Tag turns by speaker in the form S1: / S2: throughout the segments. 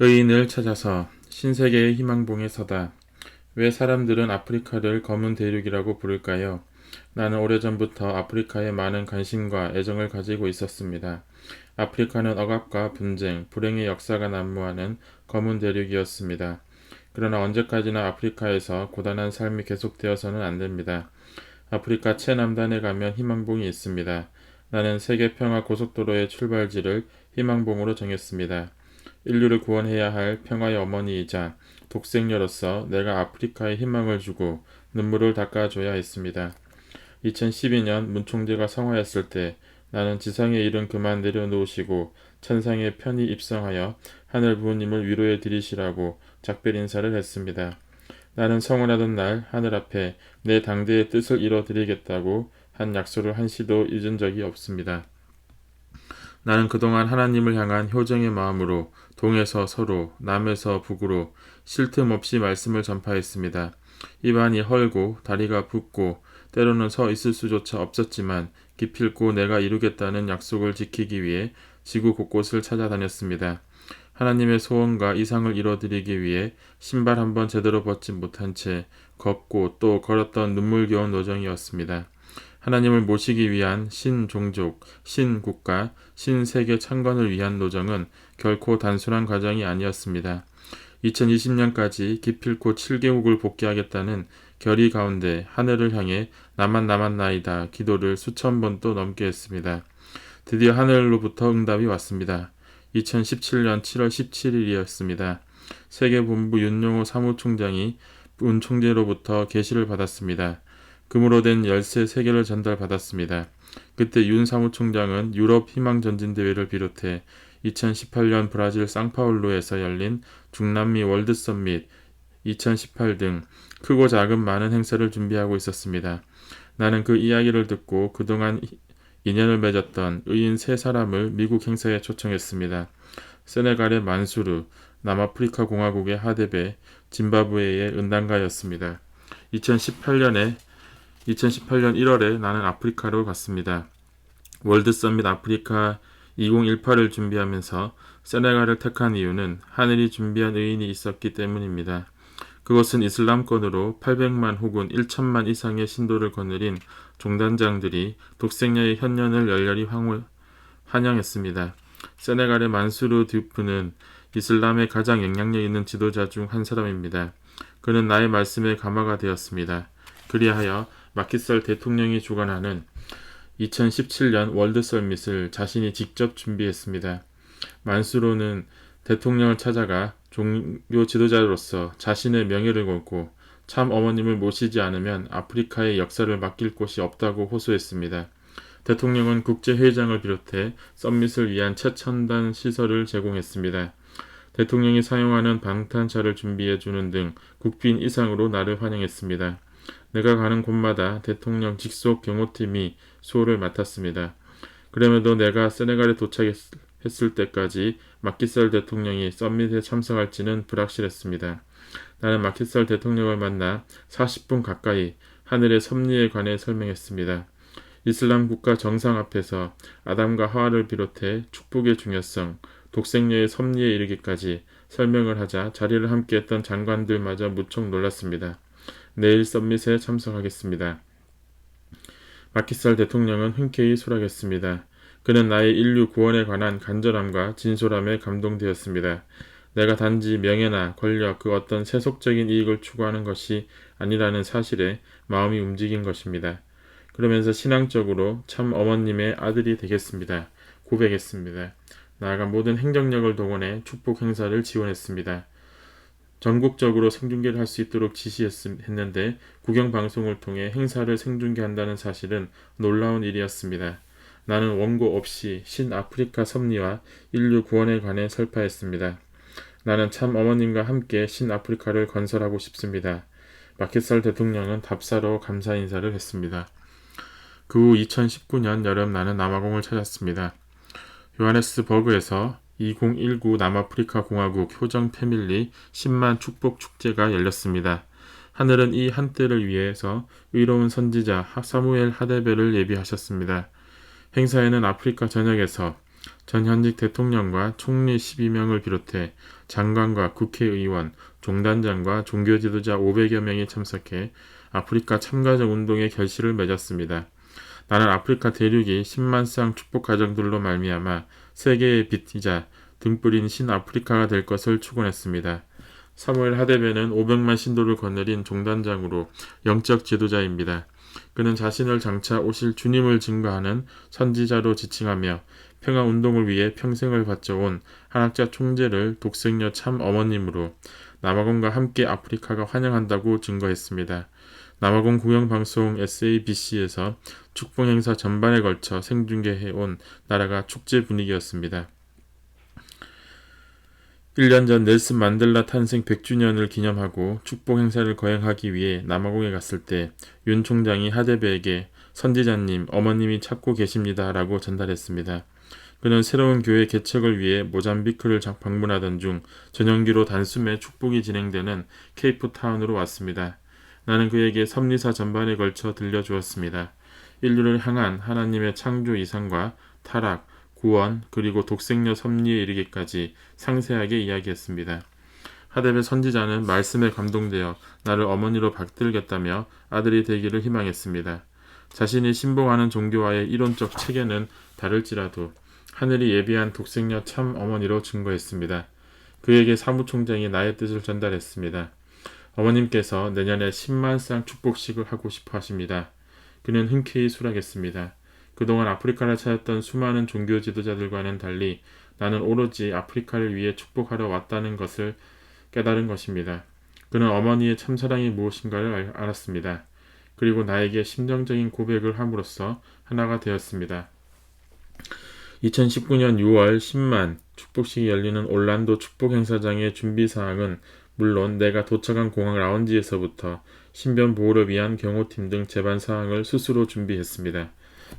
S1: 의인을 찾아서 신세계의 희망봉에 서다. 왜 사람들은 아프리카를 검은 대륙이라고 부를까요? 나는 오래전부터 아프리카에 많은 관심과 애정을 가지고 있었습니다. 아프리카는 억압과 분쟁, 불행의 역사가 난무하는 검은 대륙이었습니다. 그러나 언제까지나 아프리카에서 고단한 삶이 계속되어서는 안 됩니다. 아프리카 최남단에 가면 희망봉이 있습니다. 나는 세계 평화 고속도로의 출발지를 희망봉으로 정했습니다. 인류를 구원해야 할 평화의 어머니이자 독생녀로서 내가 아프리카에 희망을 주고 눈물을 닦아줘야 했습니다. 2012년 문총재가 성화했을 때 나는 지상의 일은 그만 내려놓으시고 천상에 편히 입성하여 하늘 부모님을 위로해 드리시라고 작별 인사를 했습니다. 나는 성원하던 날 하늘 앞에 내 당대의 뜻을 이뤄 드리겠다고 한 약속을 한시도 잊은 적이 없습니다. 나는 그동안 하나님을 향한 효정의 마음으로 동에서 서로, 남에서 북으로 쉴 틈 없이 말씀을 전파했습니다. 입안이 헐고 다리가 붓고 때로는 서 있을 수조차 없었지만 기필코 내가 이루겠다는 약속을 지키기 위해 지구 곳곳을 찾아다녔습니다. 하나님의 소원과 이상을 이뤄드리기 위해 신발 한번 제대로 벗지 못한 채 걷고 또 걸었던 눈물겨운 노정이었습니다. 하나님을 모시기 위한 신종족, 신국가, 신세계 창건을 위한 노정은 결코 단순한 과정이 아니었습니다. 2020년까지 기필코 7개국을 복귀하겠다는 결의 가운데 하늘을 향해 나만 남았나이다 기도를 수천 번도 넘게 했습니다. 드디어 하늘로부터 응답이 왔습니다. 2017년 7월 17일이었습니다. 세계본부 윤용호 사무총장이 문 총재로부터 계시를 받았습니다. 금으로 된 열쇠 3개를 전달받았습니다. 그때 윤 사무총장은 유럽 희망 전진 대회를 비롯해 2018년 브라질 상파울루에서 열린 중남미 월드 서밋 2018 등 크고 작은 많은 행사를 준비하고 있었습니다. 나는 그 이야기를 듣고 그동안 인연을 맺었던 의인 세 사람을 미국 행사에 초청했습니다. 세네갈의 만수르, 남아프리카 공화국의 하데베, 짐바브웨의 은단가였습니다. 2018년에 2018년 1월에 나는 아프리카로 갔습니다. 월드 서밋 아프리카 2018을 준비하면서 세네갈을 택한 이유는 하늘이 준비한 의인이 있었기 때문입니다. 그것은 이슬람권으로 800만 혹은 1천만 이상의 신도를 거느린 종단장들이 독생녀의 현년을 열렬히 환영했습니다. 세네갈의 만수르 듀프는 이슬람의 가장 영향력 있는 지도자 중 한 사람입니다. 그는 나의 말씀에 감화가 되었습니다. 그리하여 마키살 대통령이 주관하는 2017년 월드 서밋을 자신이 직접 준비했습니다. 만수로는 대통령을 찾아가 종교 지도자로서 자신의 명예를 걸고 참 어머님을 모시지 않으면 아프리카의 역사를 맡길 곳이 없다고 호소했습니다. 대통령은 국제회의장을 비롯해 썸밋을 위한 최첨단 시설을 제공했습니다. 대통령이 사용하는 방탄차를 준비해 주는 등 국빈 이상으로 나를 환영했습니다. 내가 가는 곳마다 대통령 직속 경호팀이 수호를 맡았습니다. 그럼에도 내가 세네갈에 도착했을 때까지 마키살 대통령이 썸밋에 참석할지는 불확실했습니다. 나는 마키살 대통령을 만나 40분 가까이 하늘의 섭리에 관해 설명했습니다. 이슬람 국가 정상 앞에서 아담과 하와를 비롯해 축복의 중요성, 독생녀의 섭리에 이르기까지 설명을 하자 자리를 함께했던 장관들마저 무척 놀랐습니다. 내일 썸밋에 참석하겠습니다. 마키살 대통령은 흔쾌히 수락했습니다. 그는 나의 인류 구원에 관한 간절함과 진솔함에 감동되었습니다. 내가 단지 명예나 권력 그 어떤 세속적인 이익을 추구하는 것이 아니라는 사실에 마음이 움직인 것입니다. 그러면서 신앙적으로 참 어머님의 아들이 되겠습니다. 고백했습니다. 나아가 모든 행정력을 동원해 축복 행사를 지원했습니다. 전국적으로 생중계를 할 수 있도록 지시했는데 국영 방송을 통해 행사를 생중계한다는 사실은 놀라운 일이었습니다. 나는 원고 없이 신아프리카 섭리와 인류 구원에 관해 설파했습니다. 나는 참 어머님과 함께 신아프리카를 건설하고 싶습니다. 마켓살 대통령은 답사로 감사 인사를 했습니다. 그 후 2019년 여름 나는 남아공을 찾았습니다. 요하네스버그에서 2019 남아프리카 공화국 효정 패밀리 10만 축복 축제가 열렸습니다. 하늘은 이 한때를 위해서 의로운 선지자 사무엘 하데베를 예비하셨습니다. 행사에는 아프리카 전역에서 전 현직 대통령과 총리 12명을 비롯해 장관과 국회의원, 종단장과 종교 지도자 500여 명이 참석해 아프리카 참가적 운동의 결실을 맺었습니다. 나는 아프리카 대륙이 10만 쌍 축복 가정들로 말미암아 세계의 빛이자 등불인 신아프리카가 될 것을 축원했습니다. 사무엘 하데베는 500만 신도를 거느린 종단장으로 영적 지도자입니다. 그는 자신을 장차 오실 주님을 증거하는 선지자로 지칭하며 평화 운동을 위해 평생을 바쳐온 한학자 총재를 독생녀 참 어머님으로 남아공과 함께 아프리카가 환영한다고 증거했습니다. 남아공 공영방송 SABC에서 축복 행사 전반에 걸쳐 생중계해온 나라가 축제 분위기였습니다. 1년 전 넬슨 만델라 탄생 100주년을 기념하고 축복 행사를 거행하기 위해 남아공에 갔을 때 윤 총장이 하데베에게 선지자님, 어머님이 찾고 계십니다. 라고 전달했습니다. 그는 새로운 교회 개척을 위해 모잠비크를 방문하던 중 전용기로 단숨에 축복이 진행되는 케이프타운으로 왔습니다. 나는 그에게 섭리사 전반에 걸쳐 들려주었습니다. 인류를 향한 하나님의 창조 이상과 타락, 구원, 그리고 독생녀 섭리에 이르기까지 상세하게 이야기했습니다. 하데베 선지자는 말씀에 감동되어 나를 어머니로 받들겠다며 아들이 되기를 희망했습니다. 자신이 신봉하는 종교와의 이론적 체계는 다를지라도 하늘이 예비한 독생녀 참 어머니로 증거했습니다. 그에게 사무총장이 나의 뜻을 전달했습니다. 어머님께서 내년에 10만 쌍 축복식을 하고 싶어 하십니다. 그는 흔쾌히 수락했습니다. 그동안 아프리카를 찾았던 수많은 종교 지도자들과는 달리 나는 오로지 아프리카를 위해 축복하러 왔다는 것을 깨달은 것입니다. 그는 어머니의 참사랑이 무엇인가를 알았습니다. 그리고 나에게 심정적인 고백을 함으로써 하나가 되었습니다. 2019년 6월 10만 축복식이 열리는 올란도 축복 행사장의 준비 사항은 물론 내가 도착한 공항 라운지에서부터 신변 보호를 위한 경호팀 등 제반 사항을 스스로 준비했습니다.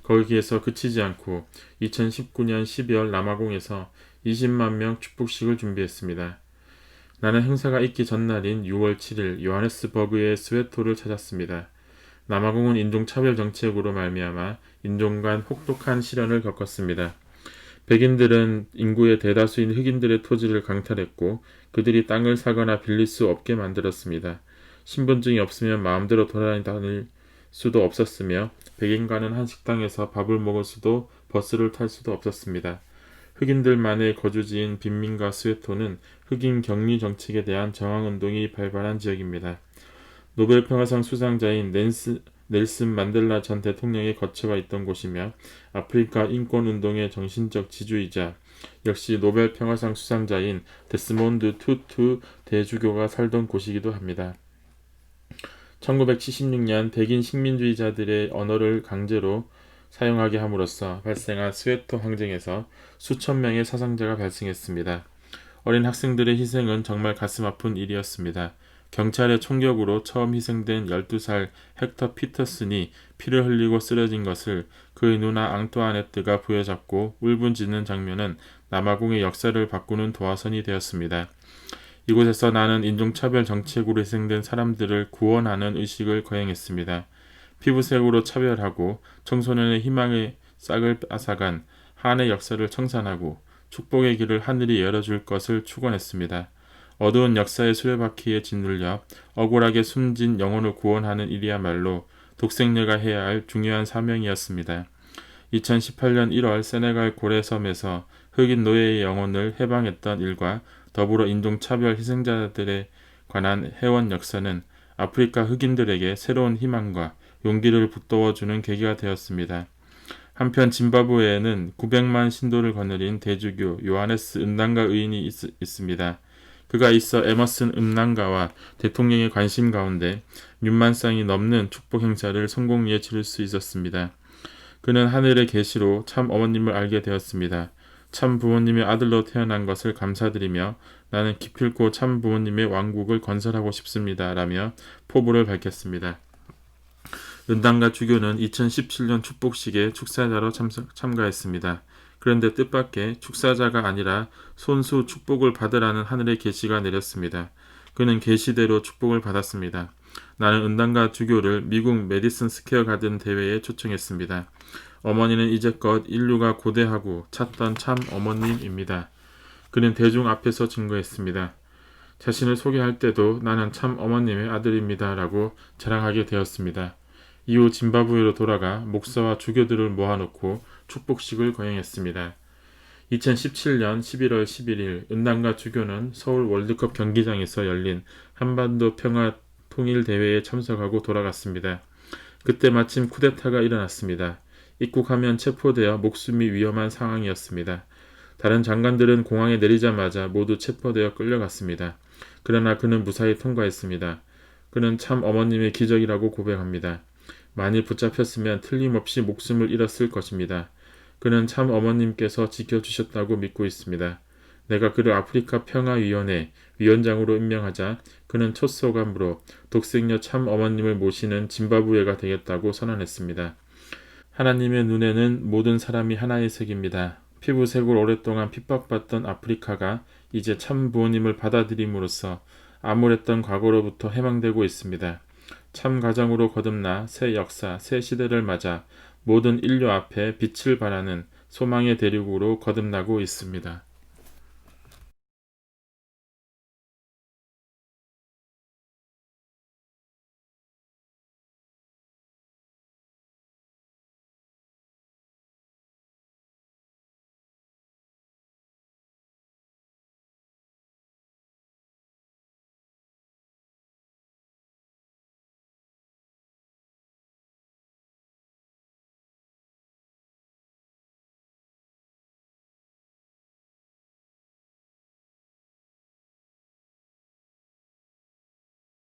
S1: 거기에서 그치지 않고 2019년 12월 남아공에서 20만 명 축복식을 준비했습니다. 나는 행사가 있기 전날인 6월 7일 요하네스버그의 스웨토를 찾았습니다. 남아공은 인종차별 정책으로 말미암아 인종 간 혹독한 시련을 겪었습니다. 백인들은 인구의 대다수인 흑인들의 토지를 강탈했고 그들이 땅을 사거나 빌릴 수 없게 만들었습니다. 신분증이 없으면 마음대로 돌아다닐 수도 없었으며 백인과는 한 식당에서 밥을 먹을 수도 버스를 탈 수도 없었습니다. 흑인들만의 거주지인 빈민가 스웨토는 흑인 격리 정책에 대한 저항 운동이 발발한 지역입니다. 노벨 평화상 수상자인 낸스, 넬슨 만델라 전 대통령의 거처가 있던 곳이며 아프리카 인권운동의 정신적 지주이자 역시 노벨 평화상 수상자인 데스몬드 투투 대주교가 살던 곳이기도 합니다. 1976년 백인 식민주의자들의 언어를 강제로 사용하게 함으로써 발생한 스웨토 항쟁에서 수천 명의 사상자가 발생했습니다. 어린 학생들의 희생은 정말 가슴 아픈 일이었습니다. 경찰의 총격으로 처음 희생된 12살 헥터 피터슨이 피를 흘리고 쓰러진 것을 그의 누나 앙뚜아네트가 부여잡고 울분짖는 장면은 남아공의 역사를 바꾸는 도화선이 되었습니다. 이곳에서 나는 인종차별 정책으로 희생된 사람들을 구원하는 의식을 거행했습니다. 피부색으로 차별하고 청소년의 희망의 싹을 앗아간 한의 역사를 청산하고 축복의 길을 하늘이 열어줄 것을 축원했습니다. 어두운 역사의 수레바퀴에 짓눌려 억울하게 숨진 영혼을 구원하는 일이야말로 독생녀가 해야 할 중요한 사명이었습니다. 2018년 1월 세네갈 고래섬에서 흑인 노예의 영혼을 해방했던 일과 더불어 인종차별 희생자들에 관한 해원 역사는 아프리카 흑인들에게 새로운 희망과 용기를 북돋워주는 계기가 되었습니다. 한편 짐바브웨에는 900만 신도를 거느린 대주교 요하네스 은단가 의인이 있, 있습니다. 그가 있어 에머슨 음란가와 대통령의 관심 가운데 6만 쌍이 넘는 축복 행사를 성공리에 치를 수 있었습니다. 그는 하늘의 계시로 참 어머님을 알게 되었습니다. 참 부모님의 아들로 태어난 것을 감사드리며 나는 기필코 참 부모님의 왕국을 건설하고 싶습니다. 라며 포부를 밝혔습니다. 은당과 주교는 2017년 축복식에 축사자로 참가했습니다. 그런데 뜻밖의 축사자가 아니라 손수 축복을 받으라는 하늘의 계시가 내렸습니다. 그는 계시대로 축복을 받았습니다. 나는 은단과 주교를 미국 메디슨 스퀘어 가든 대회에 초청했습니다. 어머니는 이제껏 인류가 고대하고 찾던 참 어머님입니다. 그는 대중 앞에서 증거했습니다. 자신을 소개할 때도 나는 참 어머님의 아들입니다. 라고 자랑하게 되었습니다. 이후 짐바브웨로 돌아가 목사와 주교들을 모아놓고 축복식을 거행했습니다. 2017년 11월 11일 은당과 주교는 서울 월드컵 경기장에서 열린 한반도 평화 통일 대회에 참석하고 돌아갔습니다. 그때 마침 쿠데타가 일어났습니다. 입국하면 체포되어 목숨이 위험한 상황이었습니다. 다른 장관들은 공항에 내리자마자 모두 체포되어 끌려갔습니다. 그러나 그는 무사히 통과했습니다. 그는 참 어머님의 기적이라고 고백합니다. 만일 붙잡혔으면 틀림없이 목숨을 잃었을 것입니다. 그는 참 어머님께서 지켜주셨다고 믿고 있습니다. 내가 그를 아프리카 평화위원회 위원장으로 임명하자 그는 첫 소감으로 독생녀 참 어머님을 모시는 짐바브웨가 되겠다고 선언했습니다. 하나님의 눈에는 모든 사람이 하나의 색입니다. 피부색을 오랫동안 핍박받던 아프리카가 이제 참 부모님을 받아들임으로써 암울했던 과거로부터 해방되고 있습니다. 참 가정으로 거듭나 새 역사, 새 시대를 맞아 모든 인류 앞에 빛을 발하는 소망의 대륙으로 거듭나고 있습니다.